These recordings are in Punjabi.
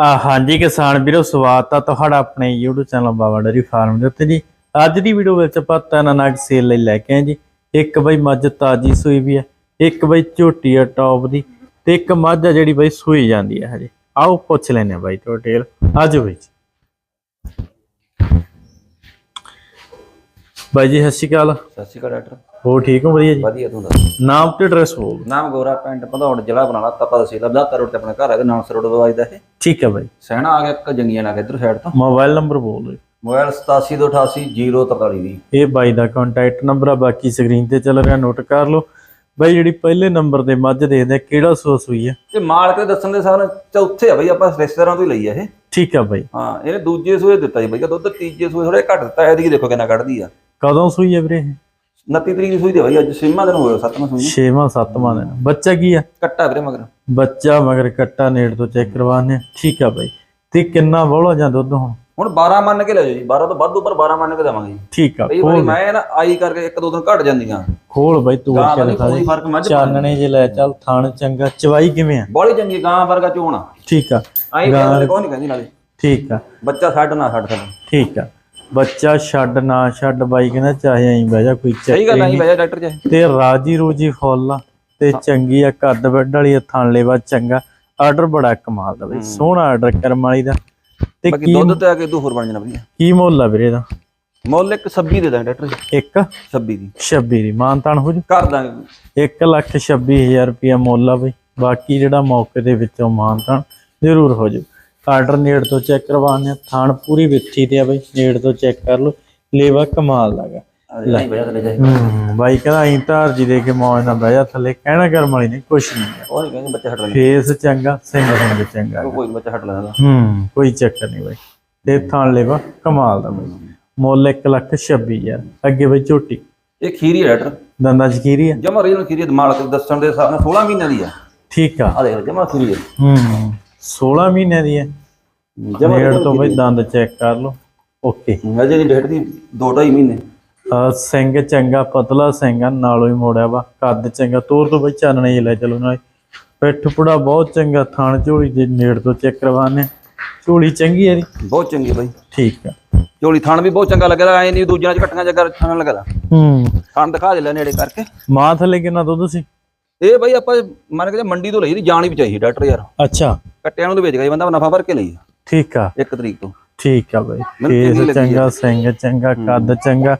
ਆ, ਹਾਂਜੀ ਕਿਸਾਨ ਵੀਰੋ, ਸਵਾਗਤ ਆ ਤੁਹਾਡਾ ਆਪਣੇ YouTube channel Baba dairy farm ਦੇ ਉੱਤੇ ਜੀ। ਅੱਜ ਦੀ ਵੀਡੀਓ ਵਿੱਚ ਆਪਾਂ ਤਿੰਨ ਨਗ ਸੇਲ ਲਈ ਲੈ ਕੇ ਆਏ ਜੀ। ਇੱਕ ਬਈ ਮੱਝ ਤਾਜੀ ਸੂਈ ਵੀ ਹੈ ਇੱਕ ਬਈ ਝੋਟੀ ਆ ਟੌਪ ਦੀ ਤੇ ਇੱਕ ਮੱਝ ਆ ਜਿਹੜੀ ਬਈ ਸੂਈ ਜਾਂਦੀ ਹੈ ਹਜੇ। ਆਓ ਪੁੱਛ ਲੈਨੇ ਆ ਬਾਈ ਟੋਟੇਲ ਆਜੋ ਬਈ ਬਾਈ ਜੀ, ਸਤਿ ਸ਼੍ਰੀ ਅਕਾਲ। ਸਤਿ ਸ਼੍ਰੀ ਅਕਾਲ ਡਾਕਟਰ। ਹੋ ਠੀਕ ਹੋ ਵਧੀਆ ਜੀ? ਵਧੀਆ ਤੂੰ ਦੱਸ। ਨਾਮ ਤੇ ਐਡਰੈਸ ਬੋਲ ਨਾਮ ਗੋਰਾ ਪਿੰਡ ਭਦੌੜ ਜ਼ਿਲ੍ਹਾ ਬਨਾਲਾ ਤਪਾ ਤਹਿਸੀਲ ਬਦਾਤਾ ਰੋਡ ਤੇ ਆਪਣਾ ਘਰ ਹੈ ਨਾਨਸਰ ਰੋਡ ਵਜਦਾ ਇਹ। ਠੀਕ ਹੈ ਬਾਈ। ਸਹਿਣਾ ਆ ਗਿਆ ਇੱਕ ਜੰਗੀਆਂ ਨਾਲ ਇਧਰ ਸਾਈਡ ਤੋਂ। ਮੋਬਾਈਲ ਨੰਬਰ ਬੋਲ ਦਿਓ। ਮੋਬਾਈਲ 87288043 ਦੀ ਇਹ ਬਾਈ ਦਾ ਕੰਟੈਕਟ ਨੰਬਰ ਆ ਬਾਕੀ ਸਕਰੀਨ ਤੇ ਚੱਲ ਰਿਹਾ ਨੋਟ ਕਰ ਲਓ। ਬਾਈ ਜਿਹੜੀ ਪਹਿਲੇ ਨੰਬਰ ਤੇ ਮੱਝ ਦੇਖਦੇ ਆ, ਕਿਹੜਾ ਸੋਸ ਹੋਈ ਹੈ ਤੇ ਮਾਲਕ ਦੇ ਦੱਸਣ ਦੇ ਸਾਰ ਚੌਥੇ ਆ ਬਈ ਆਪਾਂ ਰਿਸ਼ਤੇਦਾਰਾਂ ਤੋਂ ਹੀ ਲਈ ਆ ਇਹ। ਠੀਕ ਆ ਬਾਈ। ਹਾਂ ਇਹਨੇ ਦੂਜੇ ਸੂਏ ਦਿੱਤਾ ਜੀ ਬਈ ਦੁੱਧ ਤੀਜੇ ਸੂਏ ਥੋੜੇ ਘੱਟ ਦਿੱਤਾ ਇਹਦੀ ਦੇਖੋ ਕਿੰਨਾ ਕੱਢਦੀ ਆ। ਕਦੋਂ ਸੂਈ ਹੈ ਵੀਰੇ ਇਹ? 29 ਤਰੀਕ ਦੀ ਸੂਈ ਦੇ ਬਈ ਅੱਜ ਛੇਵਾਂ ਦਿਨ ਹੋਇਆ ਸੱਤਵਾਂ ਸੂਈ। ਨੂੰ। ਛੇਵਾਂ ਸੱਤਵਾਂ ਦਿਨ। ਬੱਚਾ ਕੀ ਆ? ਕੱਟਾ ਵੀਰੇ ਮਗਰ। ਬੱਚਾ ਮਗਰ ਕੱਟਾ ਨੇੜ ਤੋਂ ਚੈੱਕ ਕਰਵਾਣੇ ਠੀਕ ਆ ਬਾਈ। ਤੇ ਕਿੰਨਾ ਬੋਲਾ ਜਾਂ ਦੁੱਧ ਹੁਣ? ਹੁਣ 12 ਮੰਨ ਕੇ ਲੈ ਜਾਓ ਜੀ। 12 ਤੋਂ ਵੱਧ ਉੱਪਰ 12 ਮੰਨ ਕੇ ਦੇਵਾਂਗੇ ਜੀ। ਠੀਕ ਆ ਕਈ ਵਾਰੀ ਮੈਂ ਨਾ ਆਈ ਕਰਕੇ ਇੱਕ ਦੋ ਦਿਨ ਘਟ ਜਾਂਦੀਆਂ। ਖੋਲ ਬਾਈ ਤੂੰ ਗਾਂ ਦਿਖਾ ਕੋਈ ਫ਼ਰਕ ਮੱਝ ਚਾਨਣੇ ਜੇ ਲੈ ਚੱਲ ਥਣ ਚੰਗਾ। ਚਵਾਈ ਕਿਵੇਂ ਆ? ਬੜੀ ਚੰਗੀ ਗਾਂ ਵਰਗਾ ਚੋਣਾ ਠੀਕ ਆ। ਆਈ ਕਹਿੰਦੇ ਕੋਈ ਨਹੀਂ ਕਹਿੰਦੀ ਨਾਲੇ। ਠੀਕ ਆ। ਬੱਚਾ ਛੱਡ ਨਾ ਛੱਡ ਥੱਲੇ ਠੀਕ ਆ। ਬੱਚਾ ਛੱਡ ਨਾ ਛੱਡ ਬਾਈ ਕਹਿੰਦਾ ਚਾਹੇ ਐਂ ਬਹਿ ਜਾ ਕੋਈ ਸਹੀ ਗੱਲ ਚੱਕਰ ਡਾਕਟਰ ਜੀ ਤੇ ਰਾਜੀ ਰੋਜੀ ਫੁੱਲ ਆ ਤੇ ਚੰਗੀ ਆ ਕੱਦ ਵੱਡ ਵਾਲੀ ਥਣ ਲੈਵਾ ਚੰਗਾ। ਆਰਡਰ ਬੜਾ ਕਮਾਲ ਦਾ ਬਈ ਸੋਹਣਾ ਆਰਡਰ ਕਰਮ ਵਾਲੀ ਦਾ। ਤੇ ਬਾਕੀ ਕੀ ਦੁੱਧ ਤੇ ਆ ਕੇ ਤੂੰ ਹੋਰ ਬਣ ਜਾਣਾ ਵਧੀਆ। ਕੀ ਮੁੱਲ ਆ ਵੀਰੇ ਦਾ? ਮੁੱਲ ਇੱਕ 26 ਦੇ ਦਾਂਗੇ ਡਾਕਟਰ ਜੀ। ਇੱਕ? 26 ਦੀ। 26 ਦੀ। ਮਾਨਤਾਨ ਹੋ ਜੂ? ਕਰ ਦਾਂਗੇ। 1 ਲੱਖ 26000 ਰੁਪਇਆ ਮੁੱਲ ਆ ਬਈ। ਬਾਕੀ ਜਿਹੜਾ ਮੌਕੇ ਦੇ ਵਿੱਚੋਂ ਮਾਨਤਾਨ ਜ਼ਰੂਰ ਹੋ ਜੂ। ਆਰਡਰ ਨੇੜ ਤੋਂ ਚੈੱਕ ਕਰਵਾਉਂਦੇ ਆ ਥਾਣ ਪੂਰੀ ਵਿੱਥੀ ਤੇ ਆ ਬਈ ਨੇੜ ਤੋਂ ਚੈੱਕ ਕਰ ਲਓ। ਲੇਵਾ ਕਮਾਲ ਹੂੰ ਬਾਈ ਕਹਿੰਦਾ ਅਸੀਂ ਧਾਰ ਜੀ ਦੇ ਕੇ ਮੌਜ ਨਾਲ ਬਹਿ ਜਾ ਥੱਲੇ। ਕਹਿਣਾ ਕਰਮ ਵਾਲੀ ਨਹੀਂ ਕੁਛ ਨਹੀਂ ਹੈ। ਉਹ ਕਹਿੰਦੇ ਬੱਚਾ ਛੱਡ ਲੈਣਾ ਫੇਸ ਚੰਗਾ ਸਿੰਘ ਸਿੰਘ ਚੰਗਾ ਕੋਈ ਬੱਚਾ ਛੱਡ ਲੈਣਾ ਹੂੰ ਕੋਈ ਚੱਕਰ ਨਹੀਂ ਬਾਈ। ਤੇ ਥਾਣ ਲੈਵਾ ਕਮਾਲ ਦਾ ਬਾਈ। ਮੁੱਲ 1 ਲੱਖ 26000 ਅੱਗੇ ਬਈ ਝੋਟੀ। ਇਹ ਖੀਰੀ ਹੈ ਡਾਕਟਰ ਦੰਦਾਂ ਚ ਕੀਰੀ ਆ? ਜਮਾ ਰੀਜਨਲ ਖੀਰੀ ਹੈ, ਮਾਲਕ ਦੇ ਦੱਸਣ ਦੇ ਹਿਸਾਬ ਨਾਲ 16 ਮਹੀਨਿਆਂ ਦੀ ਆ। ਠੀਕ ਆ। ਆ ਦੇਖ ਜਮਾ ਖੀਰੀ ਹੈ ਹੂੰ। 16 ਮਹੀਨਿਆਂ ਦੀ ਹੈ। ਜਮਾ ਤੋਂ ਬਈ ਦੰਦ ਚੈੱਕ ਕਰ ਲਓ। ਓਕੇ। ਅਜੇ ਨਹੀਂ ਡੇਟ ਦੀ 2.5 ਮਹੀਨੇ। ਸਿੰਘ ਚੰਗਾ ਪਤਲਾ ਸਿੰਘ ਆ ਨਾਲੋਂ ਹੀ ਮੋੜਿਆ ਵਾ। ਕੱਦ ਚੰਗਾ ਤੋਰ ਤੋਂ ਬਈ ਚਾਨਣੇ ਹੀ ਲੈ ਚਲੋ ਨਾਲ। ਪਿੱਠ ਪੁੜਾ ਬਹੁਤ ਚੰਗਾ ਥਾਣ ਝੋਲੀ ਦੇ ਨੇੜ ਤੋਂ ਚੈੱਕ ਕਰਵਾਣੇ ਝੋਲੀ ਚੰਗੀ ਹੈ ਦੀ ਬਹੁਤ ਚੰਗੀ ਬਾਈ। ਠੀਕ ਆ। ਝੋਲੀ ਥਣ ਵੀ ਬਹੁਤ ਚੰਗਾ ਲੱਗਦਾ ਐ ਨਹੀਂ ਦੂਜਿਆਂ ਚ ਕੱਟੀਆਂ ਜਗ੍ਹਾ ਥਣ ਲੱਗਦਾ। ਹੂੰ। ਥਣ ਦਿਖਾ ਦੇ ਲੈ ਨੇੜੇ ਕਰਕੇ। ਮਾਂ ਥੱਲੇ ਕਿੰਨਾ ਦੁੱਧ ਸੀ? ਇਹ ਬਾਈ ਆਪਾਂ ਮੰਨ ਕੇ ਮੰਡੀ ਤੋਂ ਲਈ ਦੀ ਜਾਣੀ ਵੀ ਚਾਹੀਦੀ ਡਾਕਟਰ ਯਾਰ। ਅੱਛਾ। ਕੱਟਿਆਂ ਨੂੰ ਤਾਂ ਵੇਚ ਗਿਆ ਬੰਦਾ ਨਫਾ ਭਰ ਕੇ ਲਈ ਠੀਕ ਆ। ਇੱਕ ਤਰੀਕ ਤੋਂ। ਠੀਕ ਆ ਬਈ। ਮੈਨੂੰ ਚੰਗੀ ਸਿੰਘ ਚੰਗਾ ਕੱਦ ਚੰਗਾ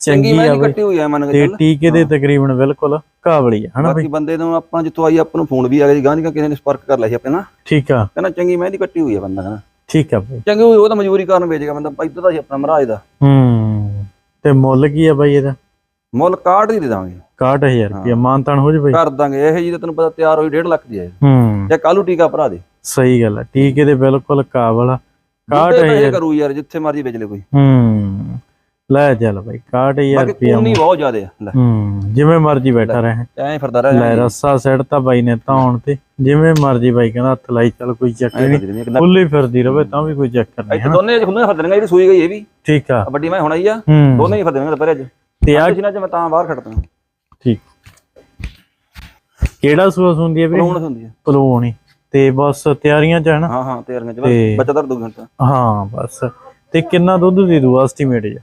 ਚੰਗੀ ਆ ਬਈ। ਕੱਟੀ ਹੋਈ ਆ ਮੰਨ ਕੇ ਤੇ ਚੱਲ। ਟੀਕੇ ਦੇ ਤਕਰੀਬਨ ਬਿਲਕੁਲ ਕਾਬਲੀ ਆ ਹਨਾ ਬਾਕੀ ਬੰਦੇ ਨੂੰ ਆਪਾਂ ਜਿੱਥੋਂ ਆਈ ਆਪਾਂ ਨੂੰ ਫੋਨ ਵੀ ਆ ਗਿਆ ਜੀ ਗਾਂ ਦੀ ਕਿਸੇ ਨੇ ਸੰਪਰਕ ਕਰ ਲਿਆ ਸੀ ਆਪਣੇ ਨਾਲ। ਠੀਕ ਆ। ਕਹਿੰਦਾ ਚੰਗੀ ਮਹਿੰਦੀ ਕੱਟੀ ਹੋਈ ਆ ਬੰਦਾ ਕਹਿੰਦਾ ਠੀਕ ਆ ਬਈ। ਚੰਗੀ ਹੋਈ ਉਹ ਤਾਂ ਮਜਬੂਰੀ ਕਾਰਨ ਵੇਚ ਗਿਆ ਬੰਦਾ ਇੱਧਰ ਦਾ ਸੀ ਆਪਣਾ ਮਹਾਰਾਜ ਦਾ। ਹੂੰ। ਤੇ ਮੁੱਲ ਕੀ ਆ ਬਈ ਇਹਦਾ? ਮੁੱਲ ਕਾਰਡ ਦੀ ਦੇ ਦਾਂਗੇ। 61000 ਰੁਪਏ ਮਾਨਤਾਨ ਹੋ ਜੇ ਬਈ? ਕਰ ਦਾਂਗੇ ਇਹ ਜੀ ਤਾਂ ਤੈਨੂੰ ਪਤਾ ਤਿਆਰ ਹੋਈ 1.5 ਲੱਖ ਦੀ ਹੈ ਹੂੰ। ਜਾਂ ਕੱਲੂ ਟੀਕਾ ਭਰਾ ਦੇ। ਸਹੀ ਗੱਲ ਆ ਟੀਕੇ ਦੇ ਬਿਲਕੁਲ ਕਾਬਲ ਆ। ਕਾਰਡ 61000 ਕਰੂ ਯਾਰ ਜਿੱਥੇ ਮਰਜ਼ੀ ਵੇਚ ਲੈ ਕੋਈ। ਹੂੰ ਲੈ ਚੱਲ ਬਈ 61000 ਬਾਕੀ ਰੁਪਏ ਪੂਨੀ ਬਹੁਤ ਜ਼ਿਆਦੇ ਆ ਲੈ। ਹੂੰ ਜਿਵੇਂ ਮਰਜ਼ੀ ਬੈਠਾ ਰਹੇ। ਐਂ ਫਿਰਦਾ ਰਹਿ ਲੈ ਰੱਸਾ ਸੈੱਟ ਬਾਈ ਨੇ ਧੌਣ ਤੇ। ਜਿਵੇਂ ਮਰਜ਼ੀ ਬਾਈ ਕਹਿੰਦਾ ਹੱਥ ਲਾਈ ਚੱਲ ਕੋਈ ਚੱਕਰ ਨਹੀਂ ਖੁੱਲੀ ਫਿਰਦੀ ਰਵੇ ਤਾਂ ਵੀ ਕੋਈ ਚੱਕਰ ਨਹੀਂ ਇੱਥੇ ਦੋਨੇ ਖੁੱਲੇ ਫਿਰਦੇ ਨੇ ਇਹਦੀ ਸੂਈ ਗਈ ਇਹ ਵੀ। ਠੀਕ ਆ। ਵੱਡੀ ਮੈਂ ਹੁਣ ਆਈ ਆ। ਹੂੰ। ਦੋਨੇ ਹੀ ਫਿਰਦੇ ਨੇ ਦੁਪਹਿਰੇ ਅੱਜ ਤੇ ਆ ਅੱਜ ਨਾ ਮੈਂ ਤਾਂ ਬਾਹਰ ਖੜਦਾ ਠੀਕ। ਕਿਹੜਾ ਸੂਸ ਹੁੰਦੀ ਹੈ ਵੀ ਹੁਣ ਹੁੰਦੀ ਆ ਪਲੂਣੀ ਤੇ ਬਸ ਤਿਆਰੀਆਂ ਚ ਹੈ ਨਾ? ਹਾਂ ਹਾਂ ਤਿਆਰੀਆਂ ਚ। ਬਸ ਬੱਚਾ ਦਰ ਦੋ ਘੰਟਾ। ਹਾਂ ਬਸ। ਤੇ ਕਿੰਨਾ ਦੁੱਧ ਦੇ ਦੂ ਐਸਟੀਮੇਟ ਜੀ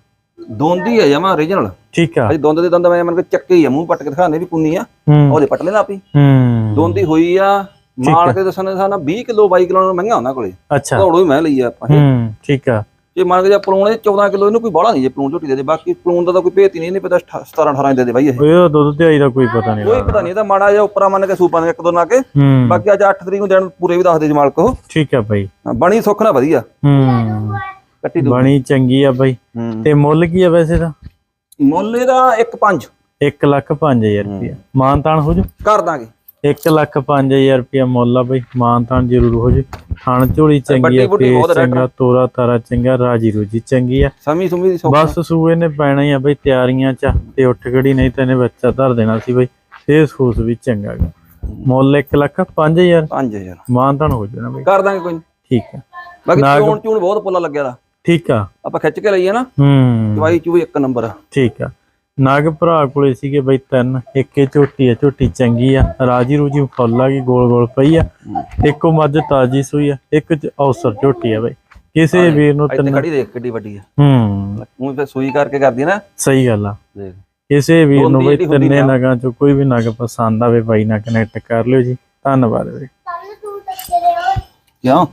ਦੋਂਦੀ ਆ ਜਮਾ ਓਰੀਜਨਲ ਠੀਕ ਆ। ਅਜੀ ਦੋਂਦ ਦੇ ਦੰਦ ਮੈਂ ਮਨ ਕੇ ਚੱਕੇ ਹੀ ਆ। ਮੂੰਹ ਪੱਟ ਕੇ ਦਿਖਾਣੇ ਵੀ ਪੁੰਨੀ ਆ। ਹੂੰ। ਉਹਦੇ ਪੱਟ ਲੈਣਾ ਆਪੀ। ਹੂੰ। ਦੋਂਦੀ ਹੋਈ ਆ। ਮਾਲ ਕੇ ਦੱਸਣ ਦੇ ਸਾਨਾ 20 ਕਿਲੋ 22 ਕਿਲੋ ਮਹਿੰਗਾ ਉਹਨਾਂ ਕੋਲੇ। ਅੱਛਾ। ਧੌੜੋ ਹੀ ਮੈਂ ਲਈ ਆ ਆਪਾਂ। ਹੂੰ ਠੀਕ ਆ। ਜੇ ਮੰਨ ਕੇ ਜਾ ਪਲੂਣ ਇਹ 14 ਕਿਲੋ ਇਹਨੂੰ ਕੋਈ ਬਾਹਲਾ ਨਹੀਂ ਜੇ ਪਲੂਣ ਝੋਟੀ ਦੇ ਦੇ ਬਾਕੀ ਪਲੂਣ ਦਾ ਤਾਂ ਕੋਈ ਭੇਤ ਹੀ ਨਹੀਂ ਇਹਨੇ ਪਤਾ 17 18 ਦੇ ਦੇ ਬਾਈ ਇਹ। ਉਹ ਦੁੱਧ ਤੇ ਆਈ ਦਾ ਕੋਈ ਪਤਾ ਨਹੀਂ ਕੋਈ ਪਤਾ ਨਹੀਂ ਇਹਦਾ ਮਾੜਾ ਜਿਹਾ ਉੱਪਰਾਂ ਮੰਨ ਕੇ ਸੂਪਾਂ ਦੇ ਇੱਕ ਦੋ ਨਾ ਕੇ ਬਾਕੀ ਅੱਜ 8 ਤਰੀਕ ਨੂੰ ਦਿਨ ਪੂਰੇ ਵੀ ਦੱਸ ਦੇ ਜਮਾਲ ਕੋ ਠੀਕ ਆ ਬਾਈ। ਬਣੀ ਸੁੱਖ ਨਾ ਵਧੀਆ। ਹੂੰ। ਕੱਟੀ ਦੋ ਬਣੀ ਚੰਗੀ ਆ ਬਾਈ। ਤੇ ਮੁੱਲ ਕੀ ਆ ਵੈਸੇ ਦਾ? ਮੁੱਲ ਇਹਦਾ 1.5 1 ਲੱਖ 5000 ਰੁਪਇਆ। ਮਾਨਤਾਨ ਹੋ ਜੂ? ਕਰ ਦਾਂਗੇ। 1 ਲੱਖ 5000 ਰੁਪਇਆ ਮੁੱਲ ਆ ਬਈ ਮਾਨਤਾਨ ਜ਼ਰੂਰ ਹੋ ਜੂ। ਥਣ ਝੋਲੀ ਚੰਗੀ ਆ ਆ ਚੰਗਾ ਤੋਰਾ ਤਾਰਾ ਚੰਗਾ ਰਾਜੀ ਰੋਜੀ ਚੰਗੀ ਆ। ਸਮੀ ਸੁਮੀ ਦੀ ਸੁੱਖ। ਬਸ ਸੂਏ ਨੇ ਪੈਣਾ ਹੀ ਆ ਬਈ ਤਿਆਰੀਆਂ ਚ ਤੇ ਉੱਠ ਖੜੀ ਨਹੀਂ ਤਾਂ ਇਹਨੇ ਬੱਚਾ ਧਰ ਦੇਣਾ ਸੀ ਬਈ ਫੇਸ ਫੂਸ ਵੀ ਚੰਗਾ ਗਾ। ਮੁੱਲ 1 ਲੱਖ 5000 5000 ਮਾਨਤਾਨ ਹੋ ਜਾਣਾ ਬਈ। ਕਰ ਦਾਂਗੇ ਕੋਈ। ਠੀਕ ਆ। ਬਾਕੀ ਚੂਣ ਚੂਣ ਬਹੁਤ ਪੁੱਲਾ ਲੱਗਿਆ ਦਾ ਠੀਕ ਆ। ਆਪਾਂ ਖਿੱਚ ਕੇ ਲਈਏ ਨਾ। ਹੂੰ। ਦਵਾਈ ਚੂਈ ਇੱਕ ਨੰਬਰ। ਠੀਕ ਆ। ਨਾਗ ਭਰਾ ਕੋਲੇ ਸੀਗੇ ਬਈ ਤਿੰਨ ਇੱਕ ਇਹ ਝੋਟੀ ਆ ਝੋਟੀ ਚੰਗੀ ਆ ਰਾਜੀ ਰੂਜੀ ਫੁੱਲ ਆ ਗਈ ਗੋਲ ਗੋਲ ਪਈ ਆ ਇੱਕੋ ਮੱਝ ਤਾਜੀ ਸੂਈ ਆ ਇੱਕ ਚ ਔਸਰ ਝੋਟੀ ਆ ਬਈ। ਕਿਸੇ ਵੀਰ ਨੂੰ ਤਿੰਨ ਖੜੀ ਦੇਖ ਕਿੱਡੀ ਵੱਡੀ ਆ। ਹੂੰ। ਉਹ ਫਿਰ ਸੂਈ ਕਰਕੇ ਕਰਦੀ ਨਾ। ਸਹੀ ਗੱਲ ਆ। ਦੇਖ। ਕਿਸੇ ਵੀਰ ਨੂੰ ਬਈ ਤਿੰਨੇ। ਨਗਾਂ ਚੋਂ ਕੋਈ ਵੀ ਨਗ ਪਸੰਦ ਆਵੇ ਬਾਈ ਨਾਲ ਕਨੈਕਟ ਕਰ ਲਿਓ ਜੀ। ਧੰਨਵਾਦ ਵੀਰੇ ਕਿਉਂ?